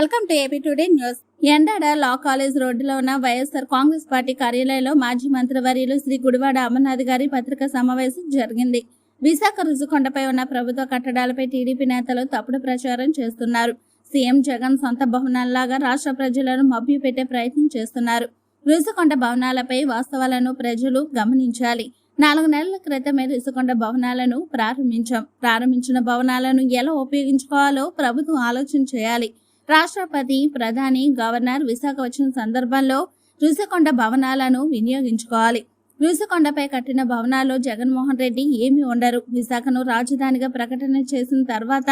Welcome to AP today news. Endada law college రోడ్డులో ఉన్న YSR Congress party కార్యాలయంలో మాజీ మంత్రివర్యులు శ్రీ గుడివాడ అమర్నాథ్ గారి పత్రికా సమావేశం జరిగింది. విశాఖ రుజుకొండపై ఉన్న ప్రభుత్వ కట్టడాలపై టీడీపీ నేతలు తప్పుడు ప్రచారం చేస్తున్నారు. సీఎం జగన్ సొంత భవనాల్లాగా రాష్ట్ర ప్రజలను మభ్యపెట్టే ప్రయత్నం చేస్తున్నారు. రుజుకొండ భవనాలపై వాస్తవాలను ప్రజలు గమనించాలి. నాలుగు నెలల క్రితమే రుసుకొండ భవనాలను ప్రారంభించాం. ప్రారంభించిన భవనాలను ఎలా ఉపయోగించుకోవాలో ప్రభుత్వం ఆలోచన చేయాలి. రాష్ట్రపతి ప్రధాని గవర్నర్ విశాఖ వచ్చిన సందర్భంలో రుషికొండ భవనాలను వినియోగించుకోవాలి. రుషికొండపై కట్టిన భవనాల్లో జగన్మోహన్ రెడ్డి ఏమీ ఉండరు. విశాఖను రాజధానిగా ప్రకటన చేసిన తర్వాత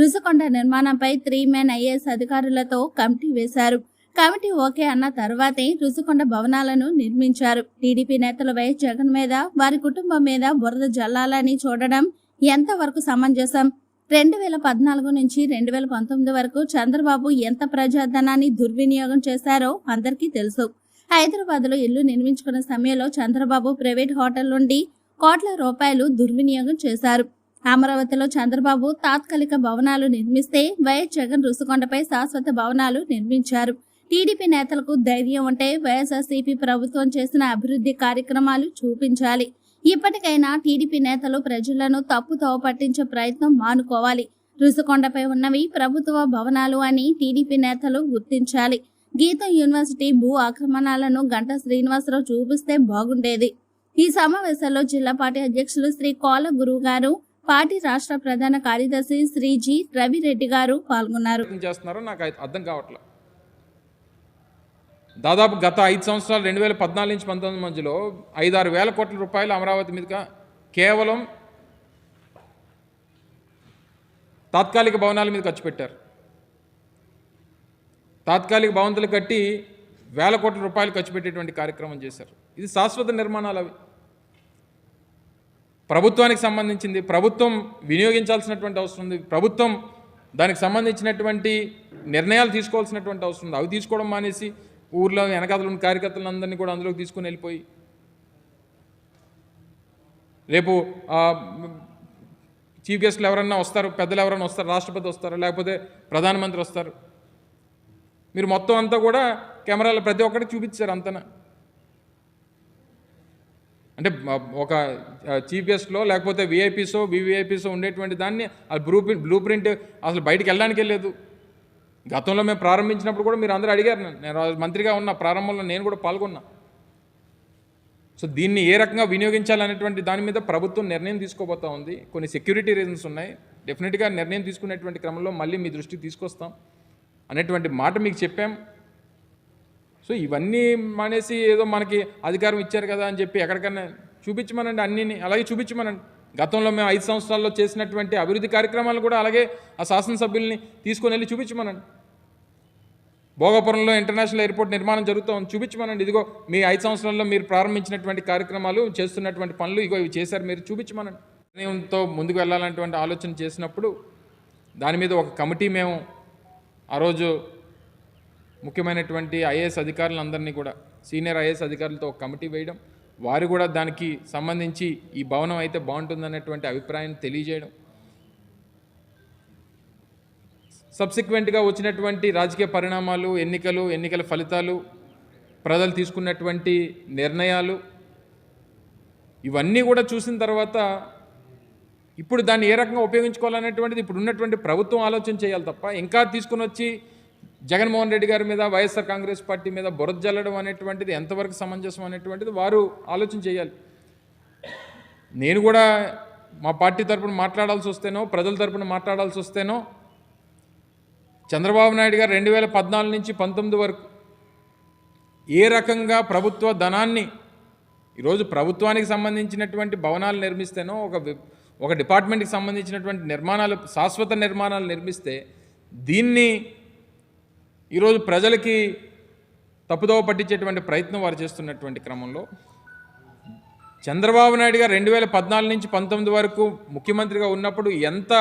రుసికొండ నిర్మాణంపై త్రీ మెన్ ఐఏఎస్ అధికారులతో కమిటీ వేశారు. కమిటీ ఓకే అన్న తర్వాతే రుసికొండ భవనాలను నిర్మించారు. టీడీపీ నేతల వైఎస్ జగన్ మీద వారి కుటుంబం మీద బురద జల్లాలని చూడడం ఎంతవరకు సమంజసం? రెండు వేల పద్నాలుగు నుంచి రెండు వేల పంతొమ్మిది వరకు చంద్రబాబు ఎంత ప్రజాధనాన్ని దుర్వినియోగం చేశారో అందరికీ తెలుసు. హైదరాబాద్లో ఇల్లు నిర్మించుకున్న సమయంలో చంద్రబాబు ప్రైవేట్ హోటల్ నుండి కోట్ల రూపాయలు దుర్వినియోగం చేశారు. అమరావతిలో చంద్రబాబు తాత్కాలిక భవనాలు నిర్మిస్తే వైఎస్ జగన్ రుసుకొండపై శాశ్వత భవనాలు నిర్మించారు. టీడీపీ నేతలకు ధైర్యం ఉంటే వైఎస్ఆర్సీపీ ప్రభుత్వం చేసిన అభివృద్ధి కార్యక్రమాలు చూపించాలి. ఇప్పటికైనా టీడీపీ నేతలు ప్రజలను తప్పుతో పట్టించే ప్రయత్నం మానుకోవాలి. రుసుకొండపై ఉన్నవి ప్రభుత్వ భవనాలు అని టీడీపీ నేతలు గుర్తించాలి. గీతం యూనివర్సిటీ భూ ఆక్రమణాలను గంట శ్రీనివాసరావు చూపిస్తే బాగుండేది. ఈ సమావేశంలో జిల్లా పార్టీ అధ్యక్షులు శ్రీ కోల గురువు గారు పార్టీ రాష్ట్ర ప్రధాన కార్యదర్శి శ్రీ జి రవిరెడ్డి గారు పాల్గొన్నారు. చేస్తున్నారో నాకు అర్థం కావట్లేదు దాదాపు గత ఐదు సంవత్సరాలు రెండు వేల పద్నాలుగు నుంచి పంతొమ్మిది మధ్యలో ఐదారు వేల కోట్ల రూపాయలు అమరావతి మీదుగా కేవలం తాత్కాలిక భవనాల మీద ఖర్చు పెట్టారు. తాత్కాలిక భవంతులు కట్టి వేల కోట్ల రూపాయలు ఖర్చు పెట్టేటువంటి కార్యక్రమం చేశారు. ఇది శాశ్వత నిర్మాణాలు అవి. ప్రభుత్వానికి సంబంధించింది ప్రభుత్వం వినియోగించాల్సినటువంటి అవసరం ఉంది. ప్రభుత్వం దానికి సంబంధించినటువంటి నిర్ణయాలు తీసుకోవాల్సినటువంటి అవసరం ఉంది. అవి తీసుకోవడం మానేసి ఊర్లో వెనకాతలు ఉన్న కార్యకర్తలందరినీ కూడా అందులోకి తీసుకుని వెళ్ళిపోయి రేపు చీఫ్ గెస్ట్లు ఎవరన్నా వస్తారు పెద్దలు ఎవరన్నా వస్తారు రాష్ట్రపతి వస్తారు లేకపోతే ప్రధానమంత్రి వస్తారు? మీరు మొత్తం అంతా కూడా కెమెరాలో ప్రతి ఒక్కటి చూపించారు అంతనా? అంటే ఒక చీఫ్ గెస్ట్లో లేకపోతే విఐపీసో వివిఐపీసో ఉండేటువంటి దాన్ని అది బ్లూ ప్రింట్ బ్లూ ప్రింట్ అసలు బయటికి వెళ్ళడానికి లేదు గతంలో మేము ప్రారంభించినప్పుడు కూడా మీరు అందరూ అడిగారు. నేను మంత్రిగా ఉన్న ప్రారంభంలో నేను కూడా పాల్గొన్నా. సో దీన్ని ఏ రకంగా వినియోగించాలనేటువంటి దాని మీద ప్రభుత్వం నిర్ణయం తీసుకోబోతా ఉంది. కొన్ని సెక్యూరిటీ రీజన్స్ ఉన్నాయి. డెఫినెట్గా నిర్ణయం తీసుకునేటువంటి క్రమంలో మళ్ళీ మీ దృష్టికి తీసుకొస్తాం అనేటువంటి మాట మీకు చెప్పాం. సో ఇవన్నీ మానేసి ఏదో మనకి అధికారం ఇచ్చారు కదా అని చెప్పి ఎక్కడికన్నా చూపించమనండి అన్నీ అలాగే చూపించమనండి. గతంలో మేము ఐదు సంవత్సరాల్లో చేసినటువంటి అభివృద్ధి కార్యక్రమాలు కూడా అలాగే ఆ శాసనసభ్యుల్ని తీసుకొని వెళ్ళి చూపించమనండి. భోగాపురంలో ఇంటర్నేషనల్ ఎయిర్పోర్ట్ నిర్మాణం జరుగుతూ ఉంది చూపించమనండి. ఇదిగో మీ ఐదు సంవత్సరాల్లో మీరు ప్రారంభించినటువంటి కార్యక్రమాలు చేస్తున్నటువంటి పనులు ఇగో ఇవి చేశారు. మీరు చూపించమనండి. నిర్ణయంతో ముందుకు వెళ్ళాలన్నటువంటి ఆలోచన చేసినప్పుడు దాని మీద ఒక కమిటీ మేము ఆ రోజు ముఖ్యమైనటువంటి ఐఏఎస్ అధికారులందరినీ కూడా సీనియర్ ఐఏఎస్ అధికారులతో ఒక కమిటీ వేయడం వారు కూడా దానికి సంబంధించి ఈ భవనం అయితే బాగుంటుందన్నటువంటి అభిప్రాయం తెలియజేయడం. సబ్సిక్వెంట్గా వచ్చినటువంటి రాజకీయ పరిణామాలు ఎన్నికలు ఎన్నికల ఫలితాలు ప్రజలు తీసుకున్నటువంటి నిర్ణయాలు ఇవన్నీ కూడా చూసిన తర్వాత ఇప్పుడు దాన్ని ఏ రకంగా ఉపయోగించుకోవాలనేటువంటిది ఇప్పుడు ఉన్నటువంటి ప్రభుత్వం ఆలోచన చేయాలి తప్ప ఇంకా తీసుకుని వచ్చి జగన్మోహన్ రెడ్డి గారి మీద వైఎస్ఆర్ కాంగ్రెస్ పార్టీ మీద బురద జల్లడం అనేటువంటిది ఎంతవరకు సమంజసం అనేటువంటిది వారు ఆలోచన చేయాలి. నేను కూడా మా పార్టీ తరపున మాట్లాడాల్సి వస్తేనో ప్రజల తరపున మాట్లాడాల్సి వస్తేనో చంద్రబాబు నాయుడు గారు రెండు వేల పద్నాలుగు నుంచి పంతొమ్మిది వరకు ఏ రకంగా ప్రభుత్వ ధనాన్ని ఈరోజు ప్రభుత్వానికి సంబంధించినటువంటి భవనాలు నిర్మిస్తేనో ఒక ఒక డిపార్ట్మెంట్కి సంబంధించినటువంటి నిర్మాణాలు శాశ్వత నిర్మాణాలు నిర్మిస్తే దీన్ని ఈరోజు ప్రజలకి తప్పుదోవ పట్టించేటువంటి ప్రయత్నం వారు చేస్తున్నటువంటి క్రమంలో చంద్రబాబు నాయుడు గారు రెండు వేల పద్నాలుగు నుంచి పంతొమ్మిది వరకు ముఖ్యమంత్రిగా ఉన్నప్పుడు ఎంత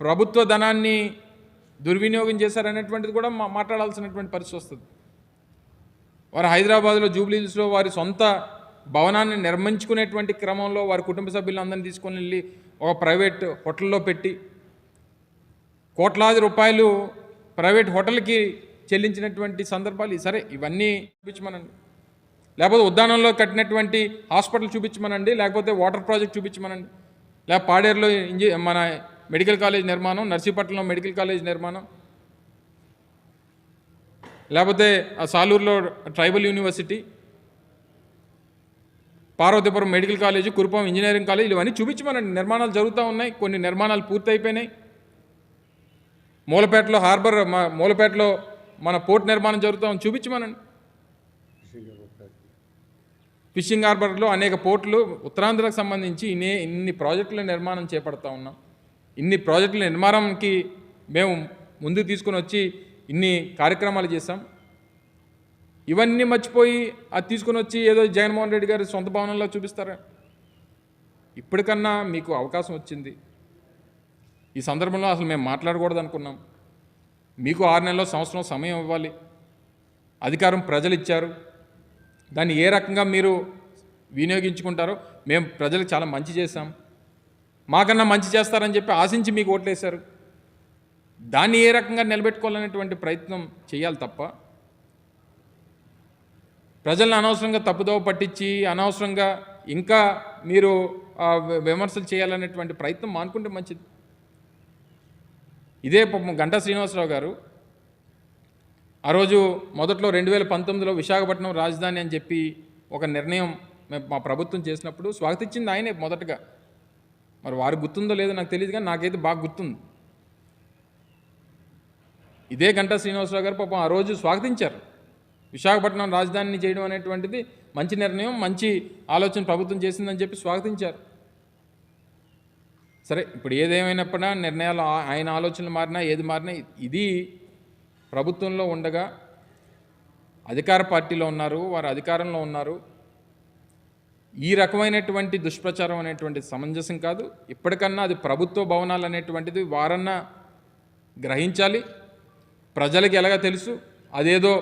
ప్రభుత్వ ధనాన్ని దుర్వినియోగం చేశారనేటువంటిది కూడా మా మాట్లాడాల్సినటువంటి పరిస్థితి వస్తుంది. వారు హైదరాబాద్లో జూబ్లీస్లో వారి సొంత భవనాన్ని నిర్మించుకునేటువంటి క్రమంలో వారి కుటుంబ సభ్యులందరినీ తీసుకొని వెళ్ళి ఒక ప్రైవేట్ హోటల్లో పెట్టి కోట్లాది రూపాయలు ప్రైవేట్ హోటల్కి చెల్లించినటువంటి సందర్భాలు సరే ఇవన్నీ చూపించమనండి. లేకపోతే ఉద్యానంలో కట్టినటువంటి హాస్పిటల్ చూపించమనండి లేకపోతే వాటర్ ప్రాజెక్ట్ చూపించమనండి. లేకపోతే పాడేరులో ఇంజి మన మెడికల్ కాలేజ్ నిర్మాణం నర్సీపట్నంలో మెడికల్ కాలేజ్ నిర్మాణం. లేకపోతే సాలూరులో tribal university Parvathipuram medical college Kurupam engineering college ఇవన్నీ చూపించమనండి. నిర్మాణాలు జరుగుతూ ఉన్నాయి కొన్ని నిర్మాణాలు పూర్తయిపోయినాయి. మూలపేటలో హార్బర్ మా మూలపేటలో మన పోర్ట్ నిర్మాణం జరుగుతామని చూపించమనండి. ఫిషింగ్ హార్బర్లో అనేక పోర్టులు ఉత్తరాంధ్రకు సంబంధించి ఇన్ని ఇన్ని ప్రాజెక్టుల నిర్మాణం చేపడతా ఉన్నాం. ఇన్ని ప్రాజెక్టుల నిర్మాణంకి మేము ముందుకు తీసుకొని వచ్చి ఇన్ని కార్యక్రమాలు చేశాం. ఇవన్నీ మర్చిపోయి అది తీసుకొని వచ్చి ఏదో జగన్మోహన్ రెడ్డి గారి సొంత భవనంలో చూపిస్తారా? ఇప్పటికన్నా మీకు అవకాశం వచ్చింది. ఈ సందర్భంలో అసలు మేము మాట్లాడకూడదు అనుకున్నాం. మీకు ఆరు నెలల సంవత్సరం సమయం ఇవ్వాలి. అధికారం ప్రజలు ఇచ్చారు. దాన్ని ఏ రకంగా మీరు వినియోగించుకుంటారో మేము ప్రజలకు చాలా మంచి చేశాం. మాకన్నా మంచి చేస్తారని చెప్పి ఆశించి మీకు ఓట్లేశారు. దాన్ని ఏ రకంగా నిలబెట్టుకోవాలనేటువంటి ప్రయత్నం చేయాలి తప్ప ప్రజలను అనవసరంగా తప్పుదోవ పట్టించి అనవసరంగా ఇంకా మీరు విమర్శలు చేయాలనేటువంటి ప్రయత్నం మానుకుంటే మంచిది. ఇదే పాపం గంటా శ్రీనివాసరావు గారు ఆ రోజు మొదట్లో రెండు వేల పంతొమ్మిదిలో విశాఖపట్నం రాజధాని అని చెప్పి ఒక నిర్ణయం మేము మా ప్రభుత్వం చేసినప్పుడు స్వాగతించింది ఆయనే మొదటగా. మరి వారు గుర్తుందో లేదో నాకు తెలియదు కానీ నాకైతే బాగా గుర్తుంది. ఇదే గంటా శ్రీనివాసరావు గారు పాపం ఆ రోజు స్వాగతించారు. విశాఖపట్నం రాజధానిని చేయడం అనేటువంటిది మంచి నిర్ణయం మంచి ఆలోచన ప్రభుత్వం చేసిందని చెప్పి స్వాగతించారు. సరే ఇప్పుడు ఏదేమైనప్పుడా నిర్ణయాలు ఆయన ఆలోచనలు మారినా ఏది మారినా ఇది ప్రభుత్వంలో ఉండగా అధికార పార్టీలో ఉన్నారు వారు అధికారంలో ఉన్నారు. ఈ రకమైనటువంటి దుష్ప్రచారం అనేటువంటి సమంజసం కాదు. ఇప్పటికన్నా అది ప్రభుత్వ భవనాలు అనేటువంటిది వారన్నా గ్రహించాలి. ప్రజలకి ఎలాగ తెలుసు? అదేదో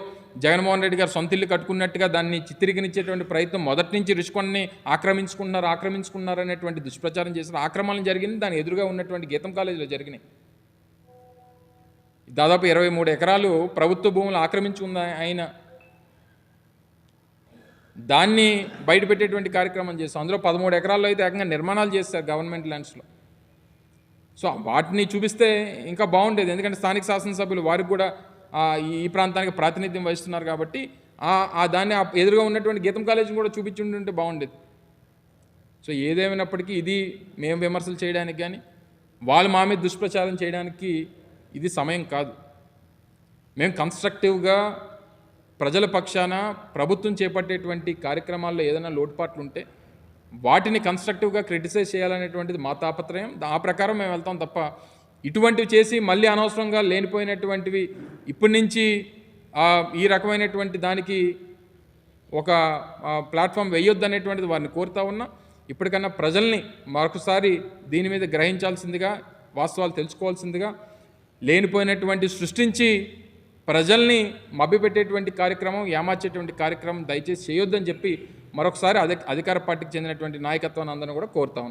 జగన్మోహన్ రెడ్డి గారు సొంత ఇల్లు కట్టుకున్నట్టుగా దాన్ని చిత్రీకరించేటువంటి ప్రయత్నం మొదటి నుంచి రుషికొండని ఆక్రమించుకున్నారు ఆక్రమించుకున్నారు అనేటువంటి దుష్ప్రచారం చేసిన ఆక్రమణలు జరిగింది దాని ఎదురుగా ఉన్నటువంటి గీతం కాలేజీలో జరిగినాయి. దాదాపు ఇరవై మూడు ఎకరాలు ప్రభుత్వ భూములు ఆక్రమించుకుంది ఆయన దాన్ని బయటపెట్టేటువంటి కార్యక్రమం చేస్తాం అందులో పదమూడు ఎకరాల్లో అయితే ఏకంగా నిర్మాణాలు చేస్తారు గవర్నమెంట్ ల్యాండ్స్లో సో వాటిని చూపిస్తే ఇంకా బాగుండేది. ఎందుకంటే స్థానిక శాసనసభ్యులు వారికి కూడా ఈ ప్రాంతానికి ప్రాతినిధ్యం వహిస్తున్నారు కాబట్టి ఆ దాన్ని ఆ ఎదురుగా ఉన్నటువంటి గీతం కాలేజీని కూడా చూపించి ఉంటే బాగుండేది. సో ఏదేమైనప్పటికీ ఇది మేము విమర్శలు చేయడానికి కానీ వాళ్ళు మా మీద దుష్ప్రచారం చేయడానికి ఇది సమయం కాదు. మేము కన్స్ట్రక్టివ్గా ప్రజల పక్షాన ప్రభుత్వం చేపట్టేటువంటి కార్యక్రమాల్లో ఏదైనా లోటుపాట్లు ఉంటే వాటిని కన్స్ట్రక్టివ్గా క్రిటిసైజ్ చేయాలనేటువంటిది మా తాపత్రయం. ఆ ప్రకారం మేము వెళ్తాం తప్ప ఇటువంటివి చేసి మళ్ళీ అనవసరంగా లేనిపోయినటువంటివి ఇప్పటి నుంచి ఈ రకమైనటువంటి దానికి ఒక ప్లాట్ఫామ్ వేయొద్దు అనేటువంటిది వారిని కోరుతా ఉన్నా ఇప్పటికన్నా ప్రజల్ని మరొకసారి దీని మీద గ్రహించాల్సిందిగా వాస్తవాలు తెలుసుకోవాల్సిందిగా లేనిపోయినటువంటి సృష్టించి ప్రజల్ని మభ్యపెట్టేటువంటి కార్యక్రమం ఏమార్చేటువంటి కార్యక్రమం దయచేసి చేయొద్దని చెప్పి మరొకసారి అధికార పార్టీకి చెందినటువంటి నాయకత్వాన్ని అందరిని కూడా కోరుతా ఉన్నాను